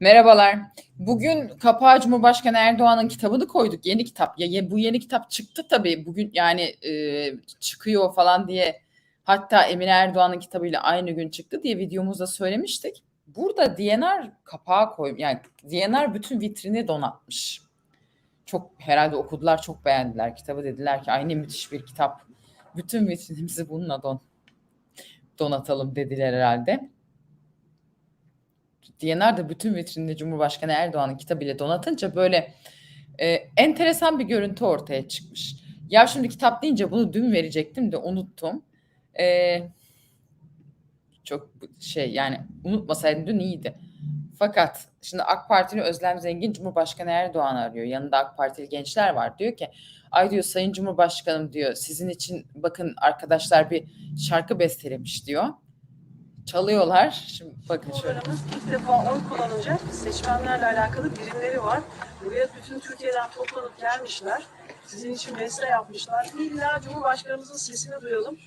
Merhabalar. Bugün kapağı Cumhurbaşkanı Erdoğan'ın kitabını koyduk. Yeni kitap. Ya bu yeni kitap çıktı tabii. Bugün yani e, çıkıyor falan diye. Hatta Emine Erdoğan'ın kitabıyla aynı gün çıktı diye videomuzda söylemiştik. Burada DNR kapağı koy yani DNR bütün vitrini donatmış. Çok herhalde okudular, çok beğendiler kitabı. Dediler ki aynı müthiş bir kitap. Bütün vitrinimizi bununla don donatalım dediler herhalde. DNR de bütün vitrinini Cumhurbaşkanı Erdoğan'ın kitabıyla donatınca böyle e, enteresan bir görüntü ortaya çıkmış. Ya şimdi kitap deyince bunu dün verecektim de unuttum. E, çok şey yani unutmasaydım dün iyiydi. Fakat şimdi AK Partili Özlem Zengin Cumhurbaşkanı Erdoğan arıyor. Yanında AK Partili gençler var. Diyor ki ay diyor Sayın Cumhurbaşkanım diyor sizin için bakın arkadaşlar bir şarkı bestelemiş diyor. Çalıyorlar. Şimdi bakın şöyle. Programımız ilk defa oy kullanacak seçmenlerle alakalı birimleri var. Buraya bütün Türkiye'den toplanıp gelmişler. Sizin için beste yapmışlar. İlla Cumhurbaşkanımızın sesini duyalım.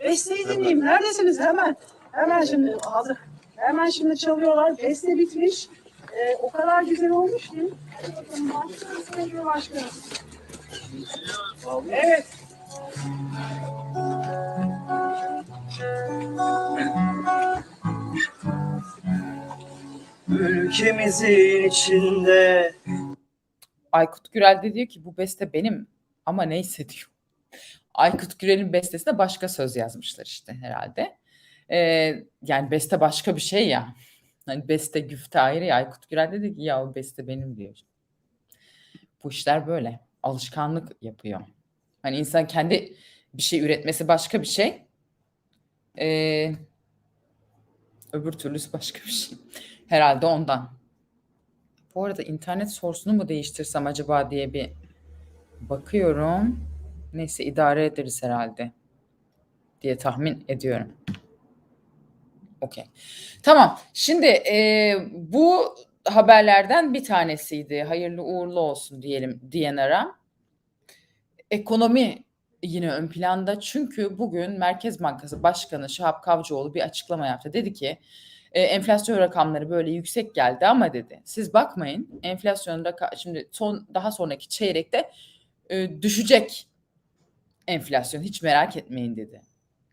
Besteyi dinleyeyim. Neredesiniz? Hemen. Hemen şimdi hazır. Hemen şimdi çalıyorlar. Beste bitmiş. Ee, o kadar güzel olmuş ki. Başkanım, Cumhurbaşkanım. Evet. Ülkemizin içinde Aykut Gürel de diyor ki bu beste benim ama neyse diyor. Aykut Gürel'in bestesine başka söz yazmışlar işte herhalde. Ee, yani beste başka bir şey ya. Hani beste güfte ayrı ya. Aykut Gürel dedi ki ya o beste benim diyor. Bu işler böyle. Alışkanlık yapıyor. Hani insan kendi bir şey üretmesi başka bir şey. Ee, öbür türlüsü başka bir şey. Herhalde ondan. Bu arada internet source'unu mu değiştirsem acaba diye bir bakıyorum. Neyse idare ederiz herhalde diye tahmin ediyorum. Okey. Tamam. Şimdi e, bu haberlerden bir tanesiydi. Hayırlı uğurlu olsun diyelim DNR'a. Ekonomi yine ön planda çünkü bugün Merkez Bankası Başkanı Şahap Kavcıoğlu bir açıklama yaptı. Dedi ki e, enflasyon rakamları böyle yüksek geldi ama dedi siz bakmayın enflasyon raka- şimdi son daha sonraki çeyrekte e, düşecek enflasyon hiç merak etmeyin dedi.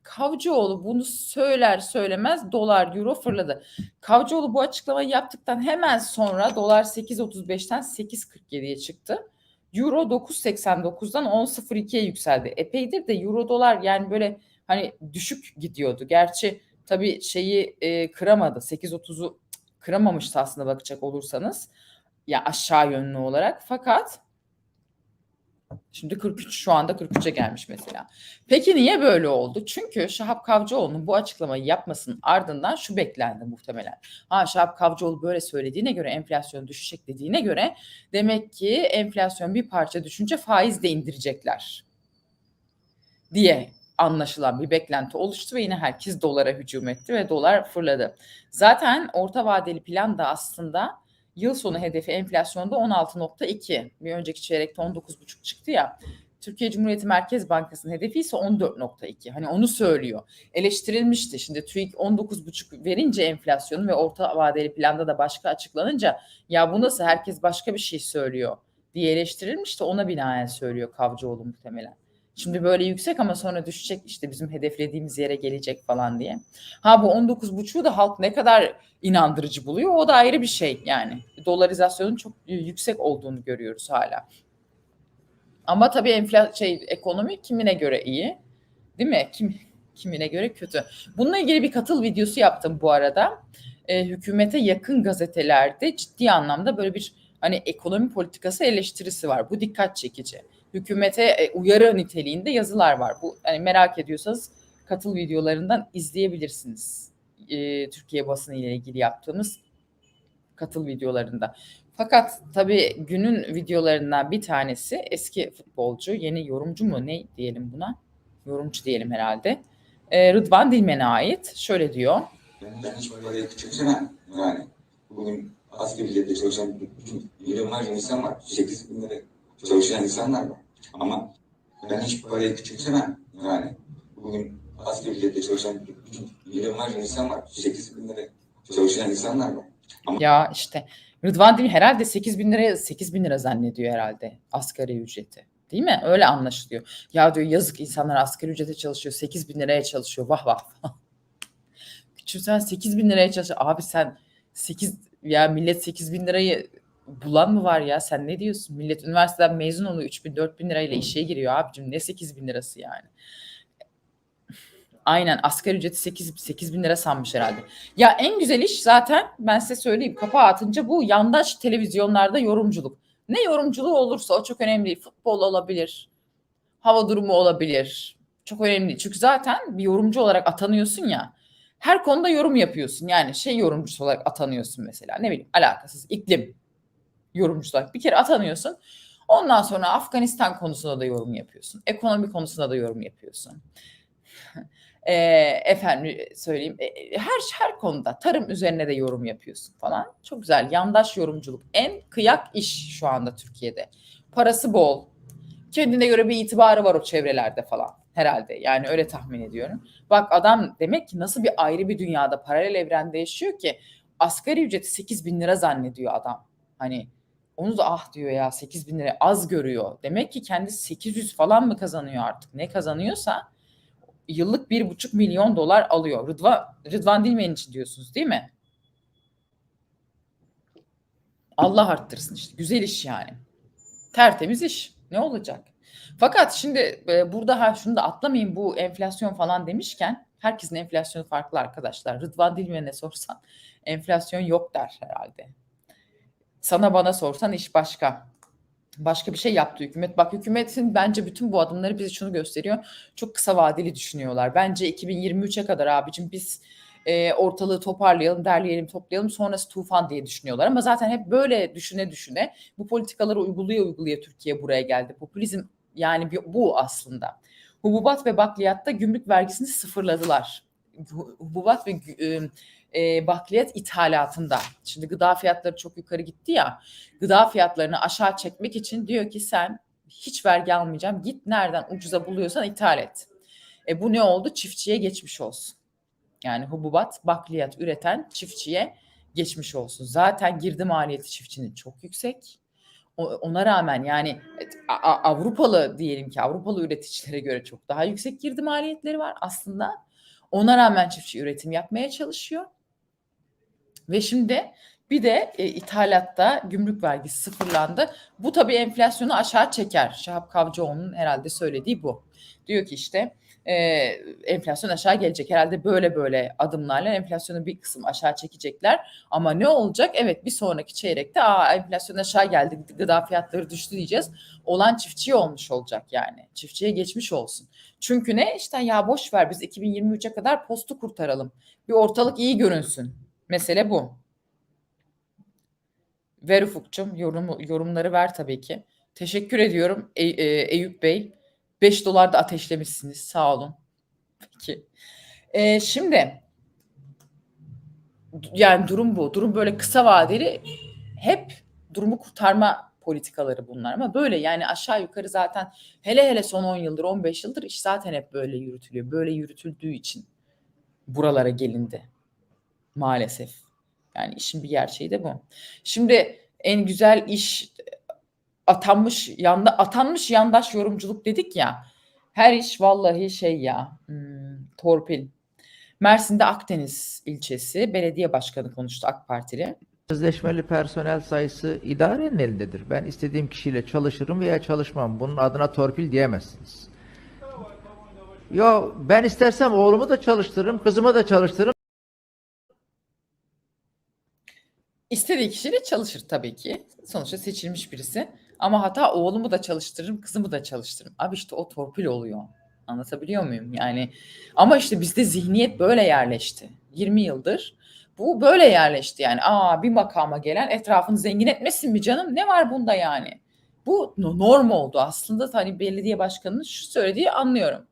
Kavcıoğlu bunu söyler söylemez dolar euro fırladı. Kavcıoğlu bu açıklamayı yaptıktan hemen sonra dolar 8.35'ten 8.47'ye çıktı. Euro 9.89'dan 10.02'ye yükseldi. Epeydir de euro dolar yani böyle hani düşük gidiyordu. Gerçi tabii şeyi e, kıramadı. 8.30'u kıramamıştı aslında bakacak olursanız. Ya aşağı yönlü olarak. Fakat şimdi 43 şu anda 43'e gelmiş mesela. Peki niye böyle oldu? Çünkü Şahap Kavcıoğlu'nun bu açıklamayı yapmasının ardından şu beklendi muhtemelen. Ha Şahap Kavcıoğlu böyle söylediğine göre enflasyon düşecek dediğine göre demek ki enflasyon bir parça düşünce faiz de indirecekler diye anlaşılan bir beklenti oluştu ve yine herkes dolara hücum etti ve dolar fırladı. Zaten orta vadeli plan da aslında yıl sonu hedefi enflasyonda 16.2. Bir önceki çeyrekte 19.5 çıktı ya. Türkiye Cumhuriyeti Merkez Bankası'nın hedefi ise 14.2. Hani onu söylüyor. Eleştirilmişti. Şimdi TÜİK 19.5 verince enflasyonu ve orta vadeli planda da başka açıklanınca ya bu nasıl herkes başka bir şey söylüyor diye eleştirilmişti. Ona binaen söylüyor Kavcıoğlu muhtemelen. Şimdi böyle yüksek ama sonra düşecek işte bizim hedeflediğimiz yere gelecek falan diye. Ha bu 19.5'u da halk ne kadar inandırıcı buluyor o da ayrı bir şey yani. Dolarizasyonun çok yüksek olduğunu görüyoruz hala. Ama tabii enflasyon şey ekonomi kimine göre iyi, değil mi? Kim kimine göre kötü. Bununla ilgili bir katıl videosu yaptım bu arada. E, hükümete yakın gazetelerde ciddi anlamda böyle bir hani ekonomi politikası eleştirisi var. Bu dikkat çekici. Hükümete e, uyarı niteliğinde yazılar var. Bu hani merak ediyorsanız katıl videolarından izleyebilirsiniz. E, Türkiye basını ile ilgili yaptığımız katıl videolarında. Fakat tabii günün videolarından bir tanesi eski futbolcu, yeni yorumcu mu ne diyelim buna? Yorumcu diyelim herhalde. Ee, Rıdvan Dilmen'e ait. Şöyle diyor. Ben hiç parayı küçümsemem. Yani bugün asgari ücretle çalışan milyonlarca insan var. 8 bin lira çalışan insanlar var. Ama ben hiç parayı küçümsemem. Yani bugün asgari ücretle çalışan milyonlarca insan var. 8 bin lira çalışan insanlar var. Ya işte Rıdvan Dil herhalde 8 bin liraya 8 bin lira zannediyor herhalde asgari ücreti. Değil mi? Öyle anlaşılıyor. Ya diyor yazık insanlar asgari ücrete çalışıyor. 8 bin liraya çalışıyor. Vah vah. Küçük sen 8 bin liraya çalışıyor. Abi sen 8 ya millet 8 bin lirayı bulan mı var ya? Sen ne diyorsun? Millet üniversiteden mezun oluyor 3 bin 4 bin lirayla işe giriyor abicim. Ne 8 bin lirası yani? Aynen asgari ücreti 8, 8 bin lira sanmış herhalde. Ya en güzel iş zaten ben size söyleyeyim kapağı atınca bu yandaş televizyonlarda yorumculuk. Ne yorumculuğu olursa o çok önemli değil. Futbol olabilir, hava durumu olabilir. Çok önemli değil. Çünkü zaten bir yorumcu olarak atanıyorsun ya. Her konuda yorum yapıyorsun. Yani şey yorumcusu olarak atanıyorsun mesela. Ne bileyim alakasız iklim yorumcusu olarak bir kere atanıyorsun. Ondan sonra Afganistan konusunda da yorum yapıyorsun. Ekonomi konusunda da yorum yapıyorsun. e, efendim söyleyeyim e, her her konuda tarım üzerine de yorum yapıyorsun falan. Çok güzel yandaş yorumculuk en kıyak iş şu anda Türkiye'de. Parası bol. Kendine göre bir itibarı var o çevrelerde falan herhalde. Yani öyle tahmin ediyorum. Bak adam demek ki nasıl bir ayrı bir dünyada paralel evrende yaşıyor ki asgari ücreti 8 bin lira zannediyor adam. Hani onu da ah diyor ya 8 bin lira az görüyor. Demek ki kendisi 800 falan mı kazanıyor artık ne kazanıyorsa yıllık bir buçuk milyon dolar alıyor. Rıdvan, Rıdvan Dilmen için diyorsunuz değil mi? Allah arttırsın işte. Güzel iş yani. Tertemiz iş. Ne olacak? Fakat şimdi e, burada ha şunu da atlamayın bu enflasyon falan demişken herkesin enflasyonu farklı arkadaşlar. Rıdvan Dilmen'e sorsan enflasyon yok der herhalde. Sana bana sorsan iş başka. Başka bir şey yaptı hükümet. Bak hükümetin bence bütün bu adımları bize şunu gösteriyor. Çok kısa vadeli düşünüyorlar. Bence 2023'e kadar abicim biz e, ortalığı toparlayalım, derleyelim, toplayalım sonrası tufan diye düşünüyorlar. Ama zaten hep böyle düşüne düşüne bu politikaları uyguluyor uyguluyor Türkiye buraya geldi. Popülizm yani bu aslında. Hububat ve bakliyatta gümrük vergisini sıfırladılar. Hu- Hububat ve e, e, bakliyat ithalatında. Şimdi gıda fiyatları çok yukarı gitti ya. Gıda fiyatlarını aşağı çekmek için diyor ki sen hiç vergi almayacağım. Git nereden ucuza buluyorsan ithal et. E bu ne oldu? Çiftçiye geçmiş olsun. Yani hububat, bakliyat üreten çiftçiye geçmiş olsun. Zaten girdi maliyeti çiftçinin çok yüksek. Ona rağmen yani A- Avrupalı diyelim ki Avrupalı üreticilere göre çok daha yüksek girdi maliyetleri var aslında. Ona rağmen çiftçi üretim yapmaya çalışıyor. Ve şimdi bir de e, ithalatta gümrük vergisi sıfırlandı. Bu tabii enflasyonu aşağı çeker. Şahap Kavcıoğlu'nun herhalde söylediği bu. Diyor ki işte e, enflasyon aşağı gelecek. Herhalde böyle böyle adımlarla enflasyonu bir kısım aşağı çekecekler. Ama ne olacak? Evet bir sonraki çeyrekte Aa, enflasyon aşağı geldi, gıda fiyatları düştü diyeceğiz. Olan çiftçiye olmuş olacak yani. Çiftçiye geçmiş olsun. Çünkü ne? İşte ya boş ver biz 2023'e kadar postu kurtaralım. Bir ortalık iyi görünsün. Mesele bu. Ver Ufuk'cum yorum, yorumları ver tabii ki. Teşekkür ediyorum E- e, Eyüp Bey. 5 dolar da ateşlemişsiniz. Sağ olun. Peki. E, şimdi yani durum bu. Durum böyle kısa vadeli hep durumu kurtarma politikaları bunlar ama böyle yani aşağı yukarı zaten hele hele son 10 yıldır 15 yıldır iş zaten hep böyle yürütülüyor. Böyle yürütüldüğü için buralara gelindi maalesef. Yani işin bir gerçeği de bu. Şimdi en güzel iş atanmış yanda atanmış yandaş yorumculuk dedik ya. Her iş vallahi şey ya hmm, torpil. Mersin'de Akdeniz ilçesi belediye başkanı konuştu AK Partili. Sözleşmeli personel sayısı idarenin elindedir. Ben istediğim kişiyle çalışırım veya çalışmam. Bunun adına torpil diyemezsiniz. Yo ben istersem oğlumu da çalıştırırım, kızımı da çalıştırırım. İstediği kişiyle çalışır tabii ki. Sonuçta seçilmiş birisi. Ama hata oğlumu da çalıştırırım, kızımı da çalıştırırım. Abi işte o torpil oluyor. Anlatabiliyor muyum? Yani ama işte bizde zihniyet böyle yerleşti. 20 yıldır bu böyle yerleşti yani. Aa bir makama gelen etrafını zengin etmesin mi canım? Ne var bunda yani? Bu no- norm oldu. Aslında hani belediye başkanının şu söylediği anlıyorum.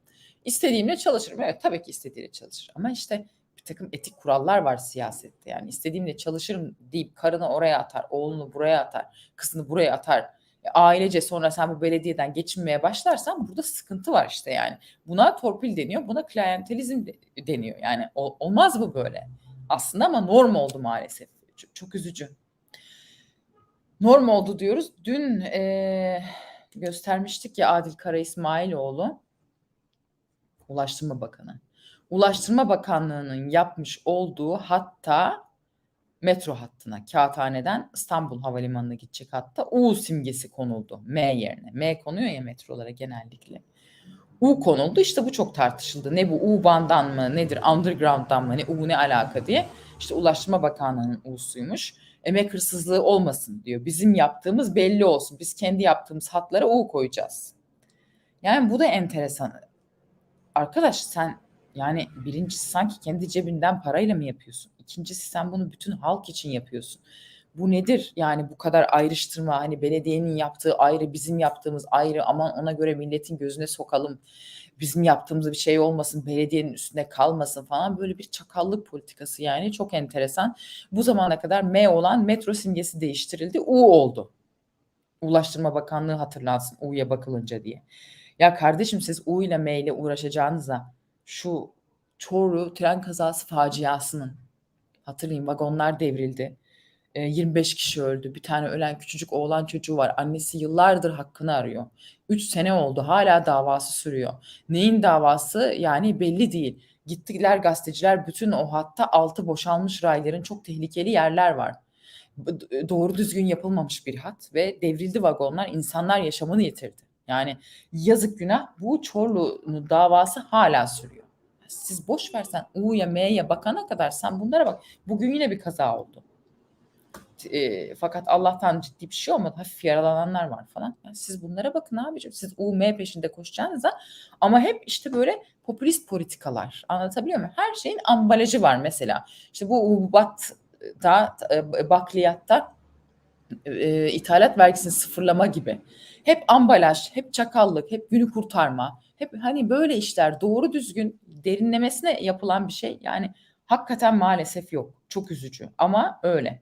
İstediğimle çalışırım. Evet tabii ki istediğiyle çalışır. Ama işte bir takım etik kurallar var siyasette. Yani istediğimle çalışırım deyip karını oraya atar, oğlunu buraya atar, kızını buraya atar. E, ailece sonra sen bu belediyeden geçinmeye başlarsan burada sıkıntı var işte yani. Buna torpil deniyor, buna klientelizm de- deniyor. Yani ol- olmaz bu böyle aslında ama norm oldu maalesef çok, çok üzücü. Norm oldu diyoruz. Dün eee, göstermiştik ya Adil Kara İsmailoğlu, Ulaştırma Bakanı. Ulaştırma Bakanlığı'nın yapmış olduğu hatta metro hattına Kağıthane'den İstanbul Havalimanı'na gidecek hatta U simgesi konuldu M yerine. M konuyor ya metrolara genellikle. U konuldu işte bu çok tartışıldı. Ne bu U bandan mı nedir underground'dan mı ne U ne alaka diye. İşte Ulaştırma Bakanlığı'nın U'suymuş. Emek hırsızlığı olmasın diyor. Bizim yaptığımız belli olsun. Biz kendi yaptığımız hatlara U koyacağız. Yani bu da enteresan. Arkadaş sen yani birincisi sanki kendi cebinden parayla mı yapıyorsun? İkincisi sen bunu bütün halk için yapıyorsun. Bu nedir? Yani bu kadar ayrıştırma hani belediyenin yaptığı ayrı, bizim yaptığımız ayrı. Aman ona göre milletin gözüne sokalım. Bizim yaptığımız bir şey olmasın, belediyenin üstüne kalmasın falan. Böyle bir çakallık politikası yani çok enteresan. Bu zamana kadar M olan metro simgesi değiştirildi. U oldu. Ulaştırma Bakanlığı hatırlansın U'ya bakılınca diye. Ya kardeşim siz U ile M ile uğraşacağınıza şu Çorlu tren kazası faciasının hatırlayın vagonlar devrildi. E, 25 kişi öldü. Bir tane ölen küçücük oğlan çocuğu var. Annesi yıllardır hakkını arıyor. 3 sene oldu. Hala davası sürüyor. Neyin davası? Yani belli değil. Gittiler gazeteciler bütün o hatta altı boşalmış rayların çok tehlikeli yerler var. Doğru düzgün yapılmamış bir hat ve devrildi vagonlar. İnsanlar yaşamını yitirdi. Yani yazık günah bu Çorlu'nun davası hala sürüyor. Siz boş versen U'ya M'ye bakana kadar sen bunlara bak. Bugün yine bir kaza oldu. E, fakat Allah'tan ciddi bir şey olmadı. Hafif yaralananlar var falan. Yani siz bunlara bakın abicim. Siz U, M peşinde koşacağınıza ama hep işte böyle popülist politikalar. Anlatabiliyor muyum? Her şeyin ambalajı var mesela. İşte bu Ubat'ta, e, bakliyatta e, ithalat vergisini sıfırlama gibi. Hep ambalaj, hep çakallık, hep günü kurtarma. Hep hani böyle işler doğru düzgün derinlemesine yapılan bir şey. Yani hakikaten maalesef yok. Çok üzücü ama öyle.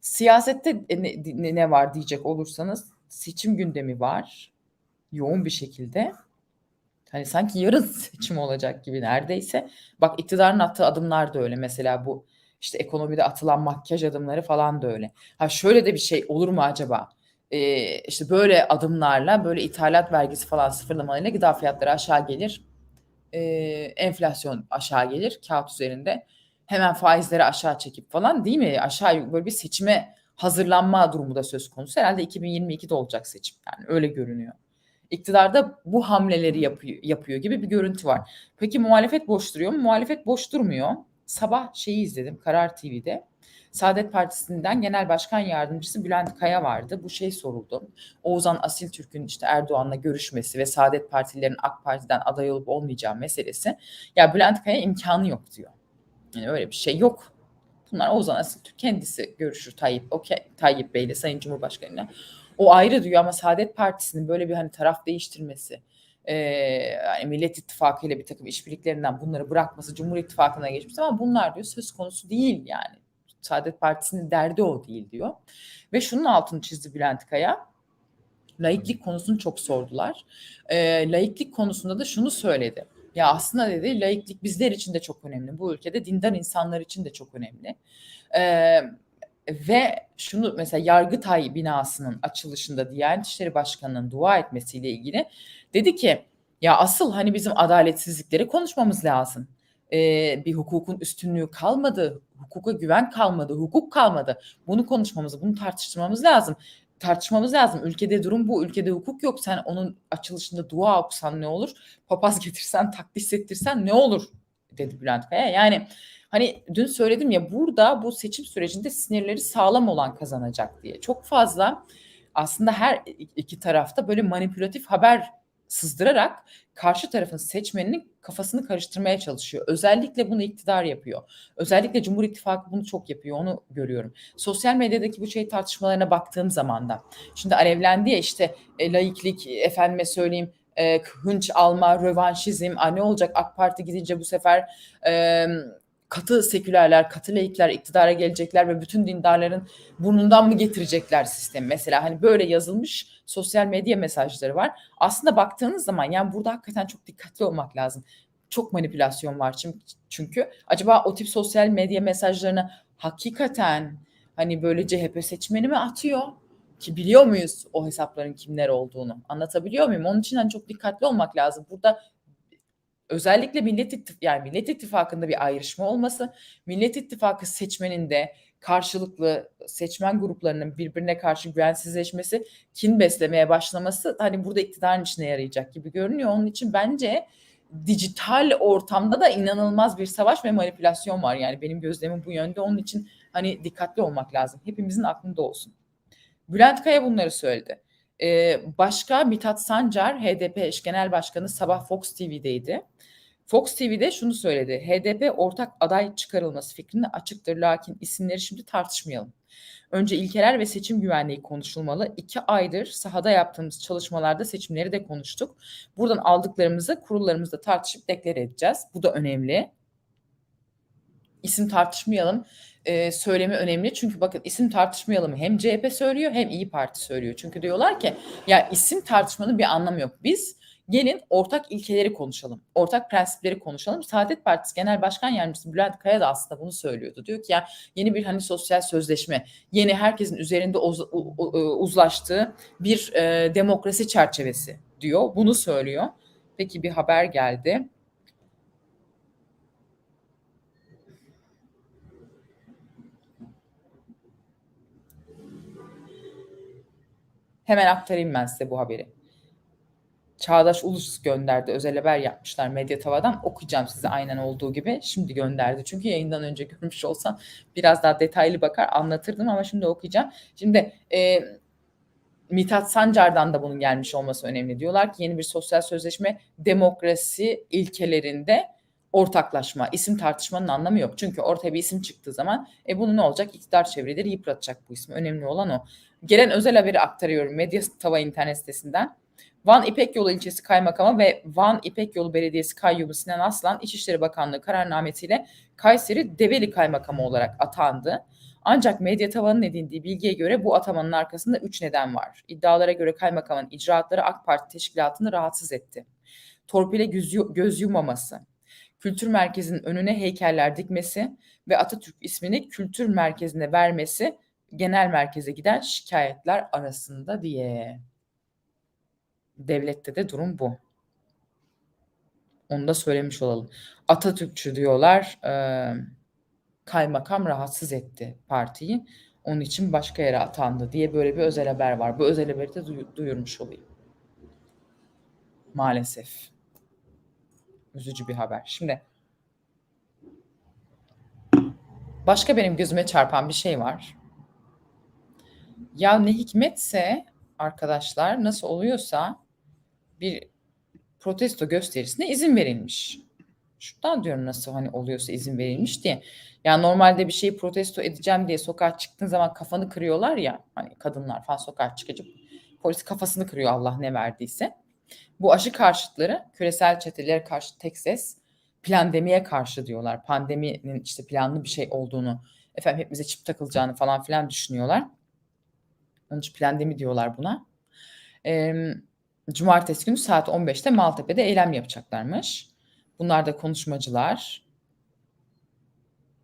Siyasette ne, ne- ne var diyecek olursanız seçim gündemi var. Yoğun bir şekilde. Hani sanki yarın seçim olacak gibi neredeyse. Bak iktidarın attığı adımlar da öyle. Mesela bu işte ekonomide atılan makyaj adımları falan da öyle. Ha şöyle de bir şey olur mu acaba? Ee, işte böyle adımlarla böyle ithalat vergisi falan sıfırlamalarıyla gıda fiyatları aşağı gelir. Ee, enflasyon aşağı gelir kağıt üzerinde. Hemen faizleri aşağı çekip falan değil mi? Aşağı böyle bir seçime hazırlanma durumu da söz konusu. Herhalde 2022'de olacak seçim. Yani öyle görünüyor. İktidarda bu hamleleri yapıyor, yapıyor gibi bir görüntü var. Peki muhalefet boş duruyor mu? Muhalefet boş durmuyor. Sabah şeyi izledim Karar TV'de. Saadet Partisi'nden Genel Başkan Yardımcısı Bülent Kaya vardı. Bu şey soruldu. Oğuzhan Asil Türk'ün işte Erdoğan'la görüşmesi ve Saadet Partililerin AK Parti'den aday olup olmayacağı meselesi. Ya Bülent Kaya imkanı yok diyor. Yani öyle bir şey yok. Bunlar Oğuzhan Asil Türk kendisi görüşür Tayyip, okey, Tayyip Bey'le Sayın Cumhurbaşkanı'yla. O ayrı diyor ama Saadet Partisi'nin böyle bir hani taraf değiştirmesi, e, yani Millet İttifakı ile bir takım işbirliklerinden bunları bırakması, Cumhur İttifakı'na geçmesi ama bunlar diyor söz konusu değil yani. Saadet Partisi'nin derdi o değil diyor. Ve şunun altını çizdi Bülent Kaya. Laiklik konusunu çok sordular. E, laiklik konusunda da şunu söyledi. Ya aslında dedi laiklik bizler için de çok önemli. Bu ülkede dindar insanlar için de çok önemli. E, ve şunu mesela Yargıtay binasının açılışında Diyanet İşleri Başkanı'nın dua etmesiyle ilgili dedi ki ya asıl hani bizim adaletsizlikleri konuşmamız lazım. Ee, bir hukukun üstünlüğü kalmadı, hukuka güven kalmadı, hukuk kalmadı. Bunu konuşmamız, bunu tartıştırmamız lazım. Tartışmamız lazım. Ülkede durum bu, ülkede hukuk yok. Sen onun açılışında dua okusan ne olur? Papaz getirsen, takdis ettirsen ne olur? dedi Bülent Kaya. Yani hani dün söyledim ya burada bu seçim sürecinde sinirleri sağlam olan kazanacak diye. Çok fazla aslında her iki tarafta böyle manipülatif haber sızdırarak karşı tarafın seçmeninin kafasını karıştırmaya çalışıyor. Özellikle bunu iktidar yapıyor. Özellikle Cumhur İttifakı bunu çok yapıyor. Onu görüyorum. Sosyal medyadaki bu şey tartışmalarına baktığım zaman da şimdi alevlendi ya işte e, laiklik efendime söyleyeyim e, hınç alma, rövanşizm, a, ne olacak AK Parti gidince bu sefer e, katı sekülerler, katı laikler iktidara gelecekler ve bütün dindarların burnundan mı getirecekler sistemi? Mesela hani böyle yazılmış sosyal medya mesajları var. Aslında baktığınız zaman yani burada hakikaten çok dikkatli olmak lazım. Çok manipülasyon var çünkü. Acaba o tip sosyal medya mesajlarını hakikaten hani böyle CHP seçmeni mi atıyor? Ki biliyor muyuz o hesapların kimler olduğunu? Anlatabiliyor muyum? Onun için hani çok dikkatli olmak lazım. Burada özellikle Millet İttifakı yani Millet İttifakı'nda bir ayrışma olması, Millet İttifakı seçmeninde karşılıklı seçmen gruplarının birbirine karşı güvensizleşmesi, kin beslemeye başlaması hani burada iktidarın işine yarayacak gibi görünüyor. Onun için bence dijital ortamda da inanılmaz bir savaş ve manipülasyon var. Yani benim gözlemim bu yönde. Onun için hani dikkatli olmak lazım. Hepimizin aklında olsun. Bülent Kaya bunları söyledi. Ee, başka Mithat Sancar, HDP eş genel başkanı sabah Fox TV'deydi. Fox TV'de şunu söyledi. HDP ortak aday çıkarılması fikrine açıktır lakin isimleri şimdi tartışmayalım. Önce ilkeler ve seçim güvenliği konuşulmalı. İki aydır sahada yaptığımız çalışmalarda seçimleri de konuştuk. Buradan aldıklarımızı kurullarımızda tartışıp deklare edeceğiz. Bu da önemli. İsim tartışmayalım e, söylemi önemli. Çünkü bakın isim tartışmayalım hem CHP söylüyor hem İyi Parti söylüyor. Çünkü diyorlar ki ya isim tartışmanın bir anlamı yok. Biz gelin ortak ilkeleri konuşalım. Ortak prensipleri konuşalım. Saadet Partisi Genel Başkan Yardımcısı Bülent Kaya da aslında bunu söylüyordu. Diyor ki ya yeni bir hani sosyal sözleşme, yeni herkesin üzerinde uz, u- uzlaştığı bir e, demokrasi çerçevesi diyor. Bunu söylüyor. Peki bir haber geldi. Hemen aktarayım ben size bu haberi. Çağdaş Ulus gönderdi. Özel haber yapmışlar Medya Tava'dan. Okuyacağım size aynen olduğu gibi. Şimdi gönderdi. Çünkü yayından önce görmüş olsam biraz daha detaylı bakar anlatırdım ama şimdi okuyacağım. Şimdi e, Mithat Sancar'dan da bunun gelmiş olması önemli. Diyorlar ki yeni bir sosyal sözleşme demokrasi ilkelerinde ortaklaşma, isim tartışmanın anlamı yok. Çünkü ortaya bir isim çıktığı zaman e bunu ne olacak? İktidar çevreleri yıpratacak bu ismi. Önemli olan o. Gelen özel haberi aktarıyorum Medya Tava internet sitesinden. Van İpek Yolu ilçesi kaymakamı ve Van İpek Yolu Belediyesi kayyumu Sinan Aslan İçişleri Bakanlığı kararnamesiyle Kayseri Develi kaymakamı olarak atandı. Ancak medya tavanın edindiği bilgiye göre bu atamanın arkasında üç neden var. İddialara göre kaymakamın icraatları AK Parti teşkilatını rahatsız etti. Torpile göz, göz yumaması, kültür merkezinin önüne heykeller dikmesi ve Atatürk ismini kültür merkezine vermesi genel merkeze giden şikayetler arasında diye. Devlette de durum bu. Onu da söylemiş olalım. Atatürkçü diyorlar. eee, kaymakam rahatsız etti partiyi. Onun için başka yere atandı diye böyle bir özel haber var. Bu özel haberi de duyu- duyurmuş olayım. Maalesef. Üzücü bir haber. Şimdi başka benim gözüme çarpan bir şey var. Ya ne hikmetse arkadaşlar nasıl oluyorsa bir protesto gösterisine izin verilmiş. Şuradan diyorum nasıl hani oluyorsa izin verilmiş diye. Ya normalde bir şeyi protesto edeceğim diye sokağa çıktığın zaman kafanı kırıyorlar ya. Hani kadınlar falan sokağa çıkınca polis kafasını kırıyor Allah ne verdiyse. Bu aşı karşıtları küresel çetelere karşı tek ses plandemiye karşı diyorlar. Pandeminin işte planlı bir şey olduğunu, efendim hepimize çip takılacağını falan filan düşünüyorlar. Onun için plandemi diyorlar buna. Eee, Cumartesi günü saat 15'te Maltepe'de eylem yapacaklarmış. Bunlar da konuşmacılar.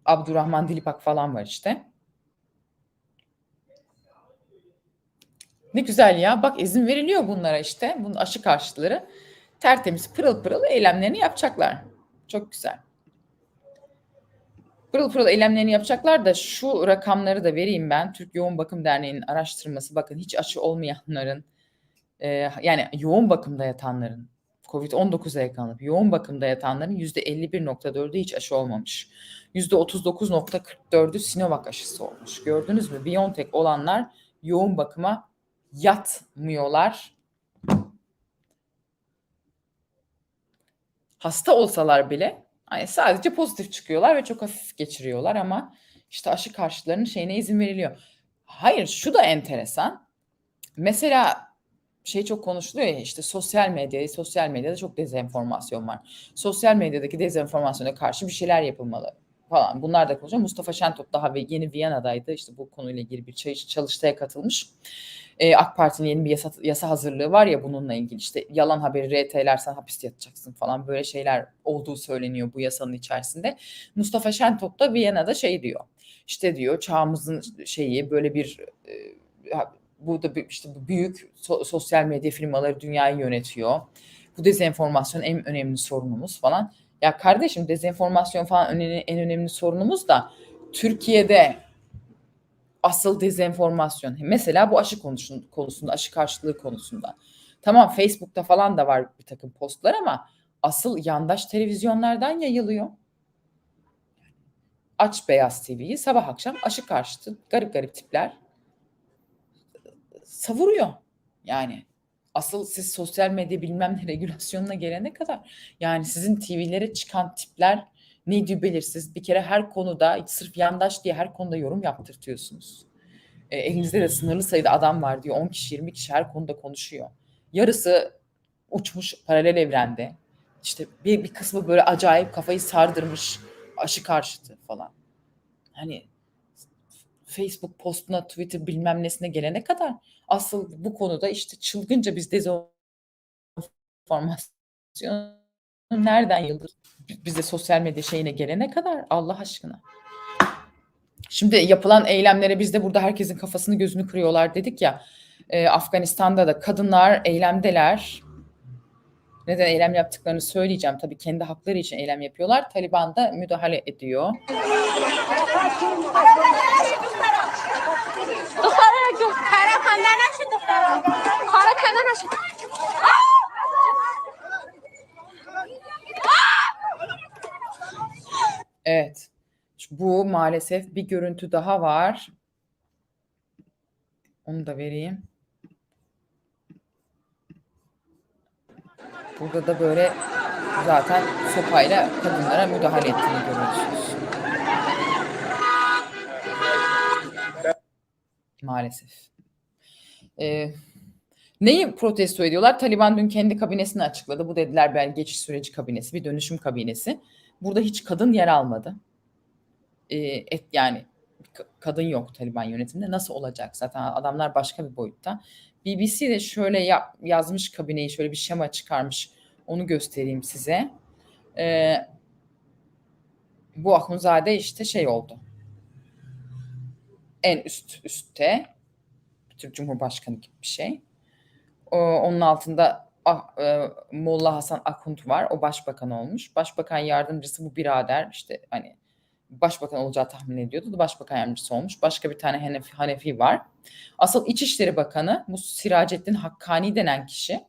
Abdurrahman Dilipak falan var işte. Ne güzel ya. Bak izin veriliyor bunlara işte. Bunun aşı karşıtları tertemiz pırıl pırıl eylemlerini yapacaklar. Çok güzel. Pırıl pırıl eylemlerini yapacaklar da şu rakamları da vereyim ben. Türk Yoğun Bakım Derneği'nin araştırması. Bakın hiç aşı olmayanların e, yani yoğun bakımda yatanların COVID-19'a yakalanıp yoğun bakımda yatanların %51.4'ü hiç aşı olmamış. %39.44'ü Sinovac aşısı olmuş. Gördünüz mü? BioNTech olanlar yoğun bakıma yatmıyorlar. Hasta olsalar bile hani sadece pozitif çıkıyorlar ve çok hafif geçiriyorlar ama işte aşı karşıtlarının şeyine izin veriliyor. Hayır şu da enteresan. Mesela şey çok konuşuluyor ya işte sosyal medyada, sosyal medyada çok dezenformasyon var. Sosyal medyadaki dezenformasyona karşı bir şeyler yapılmalı. Falan bunlar da konuşuyor. Mustafa Şentop daha ve yeni Viyana'daydı. İşte bu konuyla ilgili bir çalıştaya katılmış. Ee, AK Parti'nin yeni bir yasa, yasa hazırlığı var ya bununla ilgili işte yalan haberi RT'lersen hapiste yatacaksın falan böyle şeyler olduğu söyleniyor bu yasanın içerisinde. Mustafa Şentop da Viyana'da şey diyor. İşte diyor çağımızın şeyi böyle bir e, bu da işte büyük so- sosyal medya firmaları dünyayı yönetiyor. Bu dezenformasyon en önemli sorunumuz falan. Ya kardeşim dezenformasyon falan önemli, en önemli sorunumuz da Türkiye'de asıl dezenformasyon. Mesela bu aşı konusunda, aşı karşılığı konusunda. Tamam Facebook'ta falan da var bir takım postlar ama asıl yandaş televizyonlardan yayılıyor. Aç Beyaz TV'yi sabah akşam aşı karşıtı garip garip tipler savuruyor. Yani asıl siz sosyal medya bilmem ne regülasyonuna gelene kadar yani sizin TV'lere çıkan tipler neydi belirsiz. Bir kere her konuda sırf yandaş diye her konuda yorum yaptırtıyorsunuz. E, elinizde de sınırlı sayıda adam var diyor. 10 kişi 20 kişi her konuda konuşuyor. Yarısı uçmuş paralel evrende. İşte bir, bir kısmı böyle acayip kafayı sardırmış aşı karşıtı falan. Hani Facebook postuna, Twitter bilmem nesine gelene kadar asıl bu konuda işte çılgınca biz dezenformasyon nereden yıldır bize sosyal medya şeyine gelene kadar Allah aşkına. Şimdi yapılan eylemlere biz de burada herkesin kafasını gözünü kırıyorlar dedik ya. e, Afganistan'da da kadınlar eylemdeler. Neden eylem yaptıklarını söyleyeceğim. Tabii kendi hakları için eylem yapıyorlar. Taliban da müdahale ediyor. دختره جو خره خنده نشه دختره خره خنده نشه Evet. Şu- Bu maalesef bir görüntü daha var. Onu da vereyim. Burada da böyle zaten sopayla kadınlara müdahale ettiğini görüyorsunuz. Maalesef. Ee, neyi protesto ediyorlar? Taliban dün kendi kabinesini açıkladı. Bu dediler ben geçiş süreci kabinesi, bir dönüşüm kabinesi. Burada hiç kadın yer almadı. Ee, et yani ka- kadın yok Taliban yönetiminde. Nasıl olacak? Zaten adamlar başka bir boyutta. BBC de şöyle yap, yazmış kabineyi, şöyle bir şema çıkarmış. Onu göstereyim size. Ee, bu Akhundzade işte şey oldu. En üst üstte Türk Cumhurbaşkanı gibi bir şey. O- onun altında Ah- e, Molla Hasan Akunt var. O başbakan olmuş. Başbakan yardımcısı bu birader işte hani başbakan olacağı tahmin ediyordu. Başbakan yardımcısı olmuş. Başka bir tane Hanefi, Hanefi var. Asıl İçişleri Bakanı bu Siracettin Hakkani denen kişi.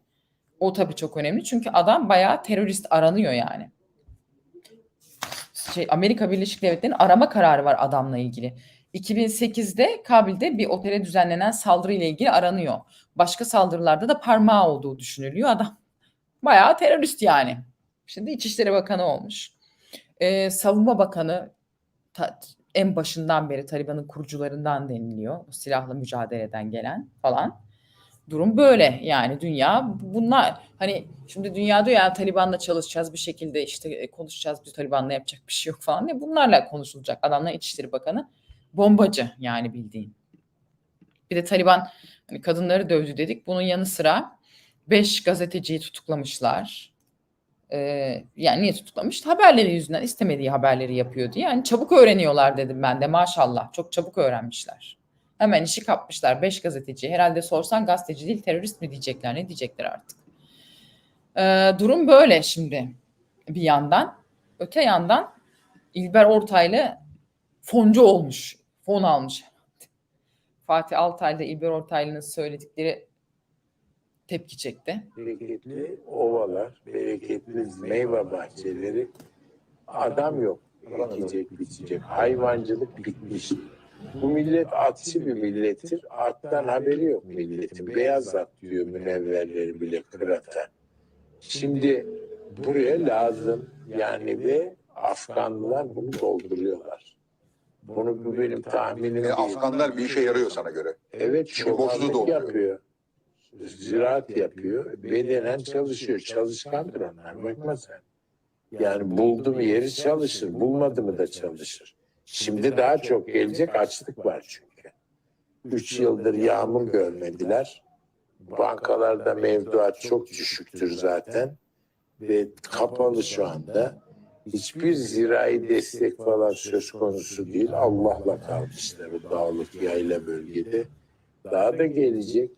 O tabii çok önemli. Çünkü adam bayağı terörist aranıyor yani. Şey, Amerika Birleşik Devletleri'nin arama kararı var adamla ilgili. 2008'de Kabil'de bir otele düzenlenen saldırı ile ilgili aranıyor. Başka saldırılarda da parmağı olduğu düşünülüyor. Adam bayağı terörist yani. Şimdi İçişleri Bakanı olmuş. Ee, Savunma Bakanı ta- en başından beri Taliban'ın kurucularından deniliyor. Silahla mücadeleden gelen falan. Durum böyle yani dünya bunlar hani şimdi dünyada yani Taliban'la çalışacağız bir şekilde işte e, konuşacağız bir Taliban'la yapacak bir şey yok falan diye bunlarla konuşulacak. Adamlar İçişleri Bakanı bombacı yani bildiğin. Bir de Taliban hani kadınları dövdü dedik. Bunun yanı sıra 5 gazeteciyi tutuklamışlar. Ee, yani niye tutuklamış? Haberleri yüzünden istemediği haberleri yapıyordu. Yani çabuk öğreniyorlar dedim ben de maşallah. Çok çabuk öğrenmişler. Hemen işi kapmışlar. 5 gazeteci. Herhalde sorsan gazeteci değil terörist mi diyecekler ne diyecekler artık. Ee, durum böyle şimdi bir yandan. Öte yandan İlber Ortaylı foncu olmuş. Fon almış. Fatih Altaylı İlber Ortaylı'nın söyledikleri tepki çekti. bereketli ovalar, bereketli meyve bahçeleri adam yok. Ekecek, biçecek. Hayvancılık bitmiş. Bu millet atçı bir millettir. Attan haberi yok milletin. Beyaz at diyor münevverleri bile kırata. Şimdi buraya lazım. Yani ve Afganlılar bunu dolduruyorlar. Bunu bu benim tahminim. E, değil. Afganlar bir işe yarıyor sana göre. Evet, Şimdi boşluğu çobanlık dolduruyor. yapıyor. Ziraat yapıyor. Bedenen çalışıyor. Çalışkandır onlar. Bakma sen. Yani buldu mu yeri çalışır, bulmadı mı da çalışır. Şimdi daha çok gelecek açlık var çünkü. Üç yıldır yağmur görmediler. Bankalarda mevduat çok düşüktür zaten. Ve kapalı şu anda. Hiçbir zirai destek falan söz konusu değil. Allah'la kalmışlar bu dağlık yayla bölgede. Daha da gelecek.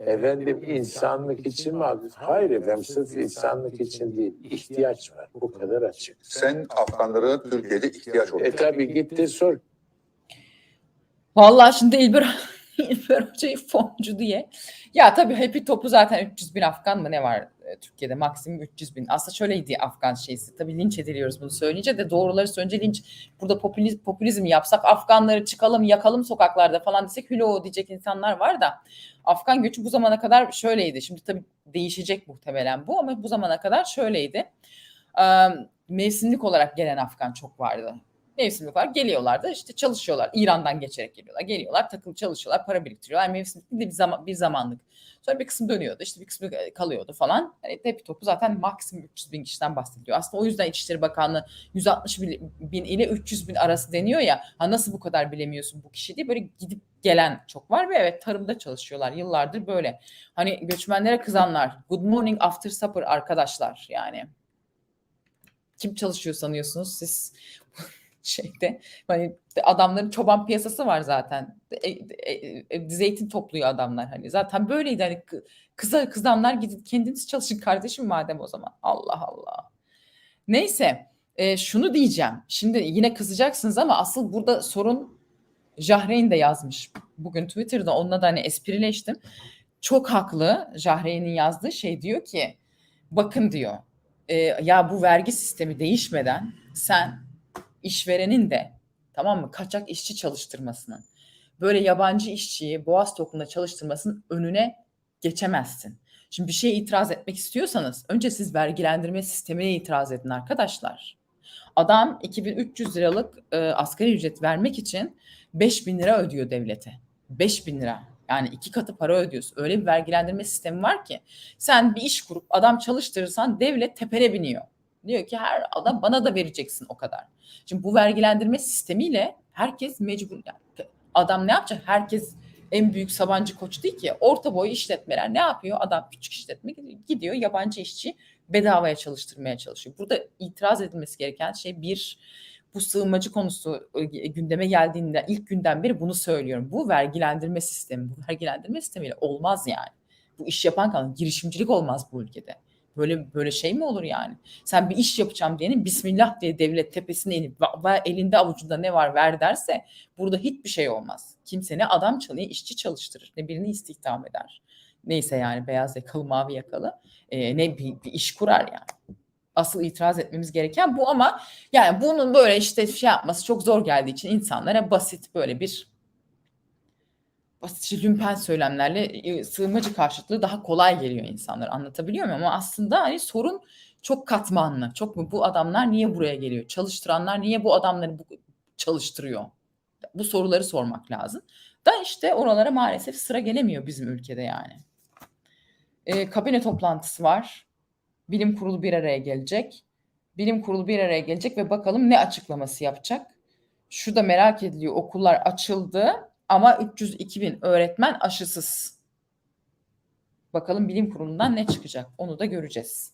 Efendim insanlık için mi? Hayır efendim sırf insanlık için değil. ihtiyaç var. Bu kadar açık. Sen Afganlara Türkiye'de ihtiyaç E olduğunu tabi gitti sor. Vallahi şimdi İlber, İlber Hoca'yı foncu diye. Ya tabii hepi topu zaten 300 bin Afgan mı ne var e, Türkiye'de maksimum 300 bin. Aslında şöyleydi Afgan şeysi. Tabii linç ediliyoruz bunu söyleyince de doğruları söyleyince linç. Burada popülizm, popülizm yapsak Afganları çıkalım yakalım sokaklarda falan desek hülo diyecek insanlar var da. Afgan göçü bu zamana kadar şöyleydi. Şimdi tabii değişecek muhtemelen bu ama bu zamana kadar şöyleydi. Ee, mevsimlik olarak gelen Afgan çok vardı mevsimlik olarak geliyorlar da işte çalışıyorlar. İran'dan geçerek geliyorlar. Geliyorlar, takılı çalışıyorlar, para biriktiriyorlar. Mevsimlik bir zaman bir zamanlık. Sonra bir kısım dönüyordu, işte bir kısmı kalıyordu falan. Hani tepi topu zaten maksimum 300 bin kişiden bahsediliyor. Aslında o yüzden İçişleri Bakanlığı 160 bin ile 300 bin arası deniyor ya. Ha nasıl bu kadar bilemiyorsun bu kişi diye böyle gidip gelen çok var ve evet tarımda çalışıyorlar. Yıllardır böyle. Hani göçmenlere kızanlar. Good morning after supper arkadaşlar yani. Kim çalışıyor sanıyorsunuz siz? şeyde hani adamların çoban piyasası var zaten. E, e, e, zeytin topluyor adamlar hani. Zaten böyleydi hani kıza kızanlar gidin kendiniz çalışın kardeşim madem o zaman. Allah Allah. Neyse e, şunu diyeceğim. Şimdi yine kızacaksınız ama asıl burada sorun Jahreyn de yazmış. Bugün Twitter'da onunla da hani esprileştim. Çok haklı Jahreyn'in yazdığı şey diyor ki bakın diyor e, ya bu vergi sistemi değişmeden sen işverenin de tamam mı kaçak işçi çalıştırmasının böyle yabancı işçiyi Boğaz Toku'nda çalıştırmasının önüne geçemezsin. Şimdi bir şeye itiraz etmek istiyorsanız önce siz vergilendirme sistemine itiraz edin arkadaşlar. Adam 2300 liralık e, asgari ücret vermek için 5000 lira ödüyor devlete. 5000 lira. Yani iki katı para ödüyorsun. Öyle bir vergilendirme sistemi var ki sen bir iş kurup adam çalıştırırsan devlet tepene biniyor. Diyor ki her adam bana da vereceksin o kadar. Şimdi bu vergilendirme sistemiyle herkes mecbur. Yani adam ne yapacak? Herkes en büyük Sabancı Koç değil ki. Orta boy işletmeler ne yapıyor? Adam küçük işletme gidiyor yabancı işçi bedavaya çalıştırmaya çalışıyor. Burada itiraz edilmesi gereken şey bir bu sığınmacı konusu gündeme geldiğinde ilk günden beri bunu söylüyorum. Bu vergilendirme sistemi, bu vergilendirme sistemiyle olmaz yani. Bu iş yapan kanun, girişimcilik olmaz bu ülkede. Böyle böyle şey mi olur yani? Sen bir iş yapacağım diyenin Bismillah diye devlet tepesine inip elinde avucunda ne var ver derse burada hiçbir şey olmaz. Kimse ne adam çalıyor, işçi çalıştırır, ne birini istihdam eder. Neyse yani beyaz yakalı, mavi yakalı e, ne bir, bir iş kurar yani. Asıl itiraz etmemiz gereken bu ama yani bunun böyle işte şey yapması çok zor geldiği için insanlara basit böyle bir basit lümpen söylemlerle sığınmacı karşıtlığı daha kolay geliyor insanlar. Anlatabiliyor muyum? Ama aslında hani sorun çok katmanlı. Çok mu bu adamlar niye buraya geliyor? Çalıştıranlar niye bu adamları bu, çalıştırıyor? Bu soruları sormak lazım. Da işte oralara maalesef sıra gelemiyor bizim ülkede yani. E, kabine toplantısı var. Bilim kurulu bir araya gelecek. Bilim kurulu bir araya gelecek ve bakalım ne açıklaması yapacak. Şu da merak ediliyor. Okullar açıldı ama 302 bin öğretmen aşısız. Bakalım bilim kurulundan ne çıkacak onu da göreceğiz.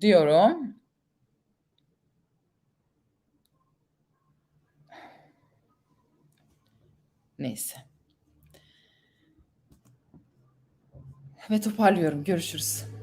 Diyorum. Neyse. Ve toparlıyorum. Görüşürüz.